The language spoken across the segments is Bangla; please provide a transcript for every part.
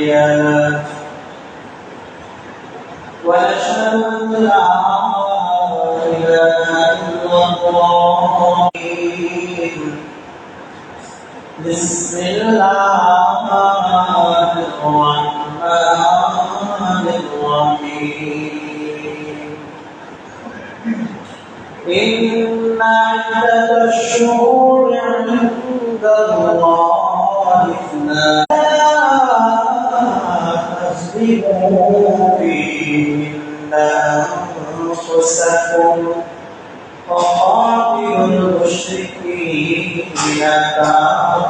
المهاديات ونشهد أن لا إله إلا الله. بسم الله الرحمن الرحيم. إن عدة الشهور عند الله اثنا فيهن أنفسكم وقاتلوا المشركين كافة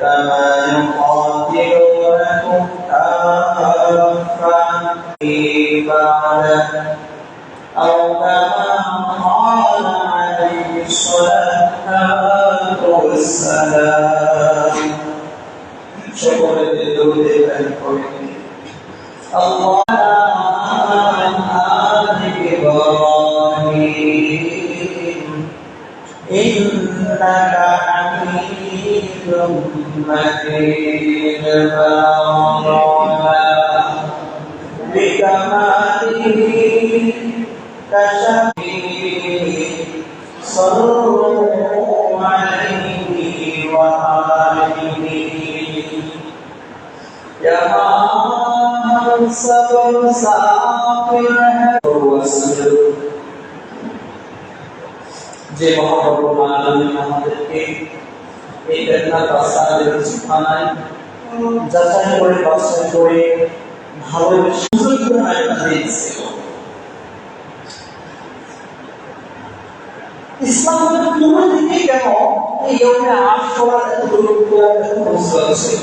كما يقاتلونكم كافة بعد أو كما قال عليه الصلاة والسلام شكرا لله الكريم الله عن آل إبراهيم إنك حميد مجيد بارك بكماله كشفيه صلوا عليه وآله यहाँ सब साफ है যে মহাপ্রভু আনন্দ আমাদেরকে এই বেদনা বাসাদের ঠিকানায় যাচাই করে বাছাই করে ভালো সুযোগ দিয়েছিল ইসলামের কোনো দিকে কেন এই যৌনে আশ করার এত গুরুত্ব ছিল?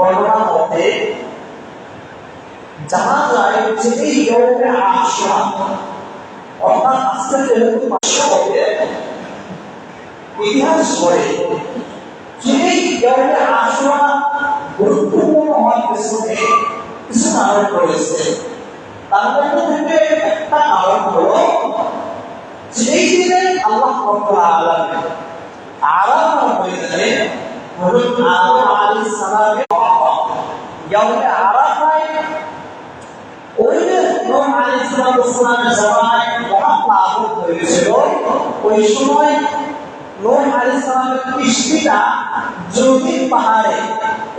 বর্ণনা মতে জানা যায় যে এই ইয়মে আশরা অর্থাৎ আজকে যেহেতু পাঁচশো হবে ইতিহাস করে যে এই আশরা গুরুত্বপূর্ণ হওয়ার পেছনে কিছু কারণ রয়েছে। তার মধ্যে থেকে একটা কারণ হলো এই দিনে আল্লাহ রব্বুল আলামিন। আরাফা ময়দানে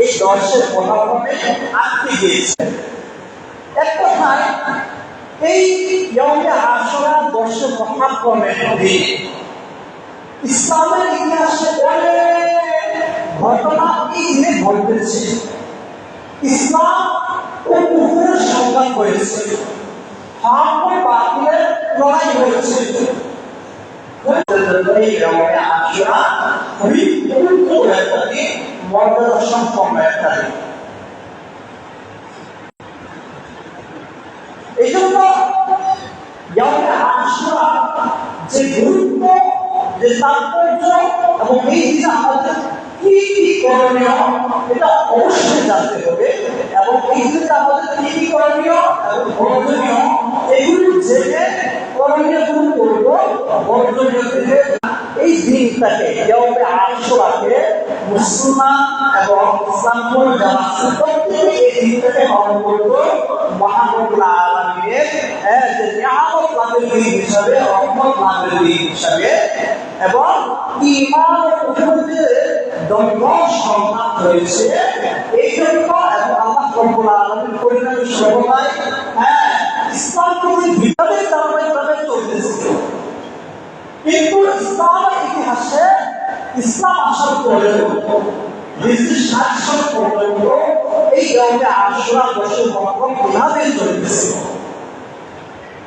এই দর্শের প্রভাবে আটকে গিয়েছে এক কথায় এই ইয়মে মহাক্রমের ইসলামের ইতিহাসে ঘটনা এই দিনে ঘটেছে ইসলাম ও কুকুরের সংঘাত হয়েছে হক ও বাতিলের লড়াই হয়েছে। এই জন্য যে গুরুত্ব, যে তাৎপর্য এবং এই দিনে আমাদের কি কি করণীয় এটা অবশ্যই জানতে হবে এবং এই কি? কি করণীয় এবং বর্জনীয় এগুলি জেনে করণীয়গুলো করব বর্জনীয় থেকে এই দিনটাকে ইয়ামে আশুরাকে মুসলমান এবং এই দিনটাকে পালন করব যে হিসাবে লাভের হিসাবে, এবং ইমান উপরে দমন সংঘাত রয়েছে। এই জন্য হ্যাঁ ইসলাম যদি ভিতরে তারাই চলতেছিল কিন্তু ইসলামের ইতিহাসে ইসলাম আসার পরেও এই ইয়মে আশুরা বছর মহরম কীভাবে চলতেছিল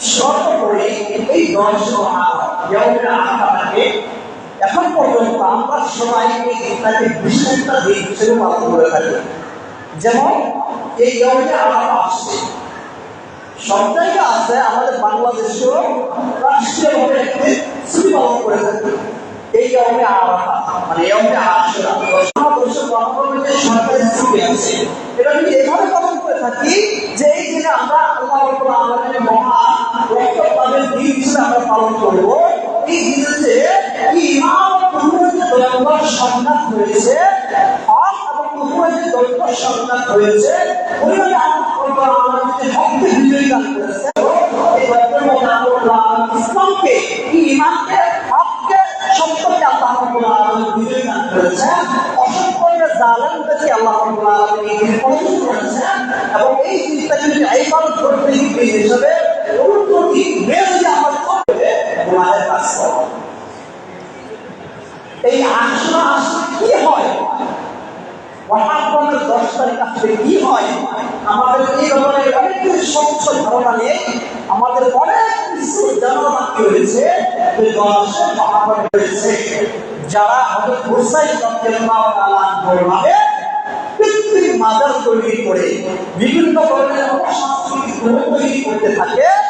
সর্বোপরি এই এখন পর্যন্ত আমরা সবাই এই হিসেবে পালন করে থাকি। যেমন, এই ইয়মে আলাদা আসছে। আছে, আমাদের বাংলাদেশেও রাষ্ট্রীয়ভাবে একটি ছুটি পালন করে থাকে। এই ইয়মে আলাদা মানে ইয়মে আছে এটা আমি এভাবে পালন করে থাকি যে এই দিনে আমরা রক্তপাতের দিন পালন করব। এই দিনে যে ইমাম কুফরের সংঘাত হয়েছে হক এবং কুফরের দ্বন্দ্ব সংঘাত হয়েছে ওইভাবে আল্লাহ দান করেছে আল্লাহ করেছেন। এবং এই জিনিসটাকে যদি করতে দিন হিসেবে কাজ করে। এই আশরা আসলে কি হয়? আসলে কি হয়? আমাদের অনেক স্বচ্ছ ধারণা নেই আমাদের অনেক কিছু জানা বাকি রয়েছে। রয়েছে। যারা মাজার তৈরি করে বিভিন্ন ধরনের অসাংস্কৃতিক তৈরি করতে থাকে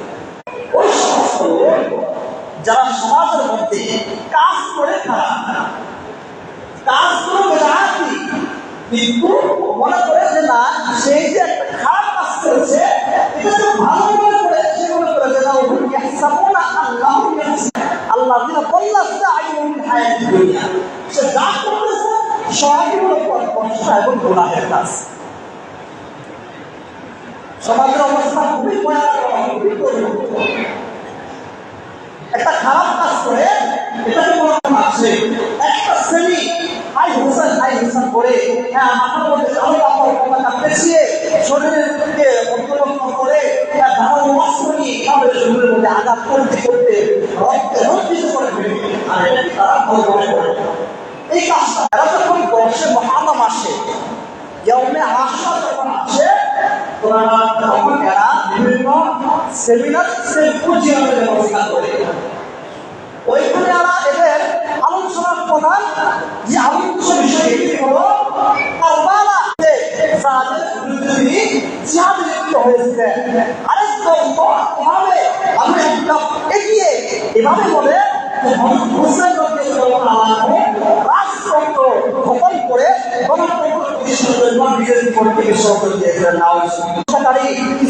যারা সমাজের মধ্যে কাজ করে কাজ করে কিন্তু মনে করে যে না সেই যে একটা খারাপ কাজ করেছে, এটা তো ভালো মনে করে সে মনে করে যে না ইয়াহসাবুনা আল্লাহু আল্লাহ বল্লাসে আইয়ুল হায়াত দুনিয়া। সে যা করতেছে, সবই হলো কষ্ট এবং গুনাহের কাজ। সমাজের অবস্থা খুবই ভয়ানক খুবই। একটা খারাপ কাজ করে এটাকে কোনো আছে একটা শ্রেণি হাই হোসেন হাই হোসেন করে হ্যাঁ মাথার মধ্যে শরীরের দিকে করে হ্যাঁ ধারালো অস্ত্র নিয়ে শরীরের মধ্যে আঘাত করতে করতে রক্তে করে আর এটা তারা এই কাজটা তারা যখন বর্ষে মহানাম আশা যখন আসে তখন এরা বিভিন্ন সেমিনার ব্যবস্থা করে লিপ্ত হয়েছিলেন আরেক দম্ভ এভাবে আমি একটা এগিয়ে এভাবে বলে হোসেন রাজতন্ত্র করে গণতন্ত্র বিজেপি করতে যেভাবে বিভিন্ন